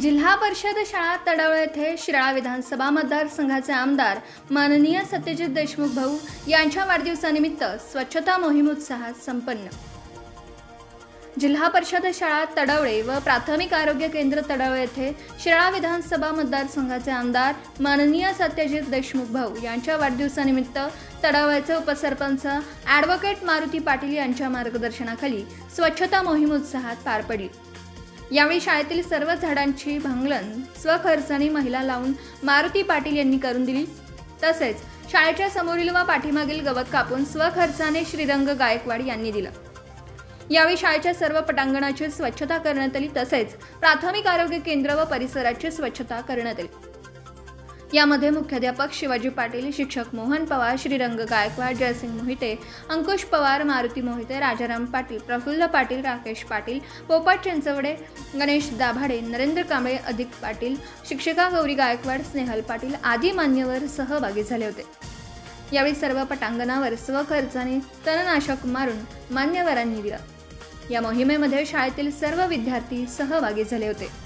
जिल्हा परिषद शाळा तडवळ येथे शिराळा विधानसभा मतदारसंघाचे आमदार माननीय सत्यजित देशमुख भाऊ यांच्या वाढदिवसानिमित्त स्वच्छता मोहीम उत्साहात संपन्न. जिल्हा परिषद शाळा तडवळे व प्राथमिक आरोग्य केंद्र तडवळे येथे शिराळा विधानसभा मतदारसंघाचे आमदार माननीय सत्यजित देशमुख भाऊ यांच्या वाढदिवसानिमित्त तडवळ्याचे उपसरपंच ॲडव्होकेट मारुती पाटील यांच्या मार्गदर्शनाखाली स्वच्छता मोहीम उत्साहात पार पडली. यावेळी शाळेतील सर्व झाडांची भांगलन स्वखर्चाने महिला लावून मारुती पाटील यांनी करून दिली. तसेच शाळेच्या समोरील व पाठीमागील गवत कापून स्वखर्चाने श्रीरंग गायकवाड यांनी दिलं. यावेळी शाळेच्या सर्व पटांगणाची स्वच्छता करण्यात आली. तसेच प्राथमिक आरोग्य केंद्र व परिसराची स्वच्छता करण्यात आली. यामध्ये मुख्याध्यापक शिवाजी पाटील शिक्षक मोहन पवार श्रीरंग गायकवाड जयसिंग मोहिते अंकुश पवार मारुती मोहिते राजाराम पाटील प्रफुल्ल पाटील राकेश पाटील पोपट चिंचवडे गणेश दाभाडे नरेंद्र कांबळे अधिक पाटील शिक्षिका गौरी गायकवाड स्नेहल पाटील आदी मान्यवर सहभागी झाले होते. यावेळी सर्व पटांगणावर स्वखर्चाने तणनाशक मारून मान्यवरांनी दिलं. या मोहिमेमध्ये शाळेतील सर्व विद्यार्थी सहभागी झाले होते.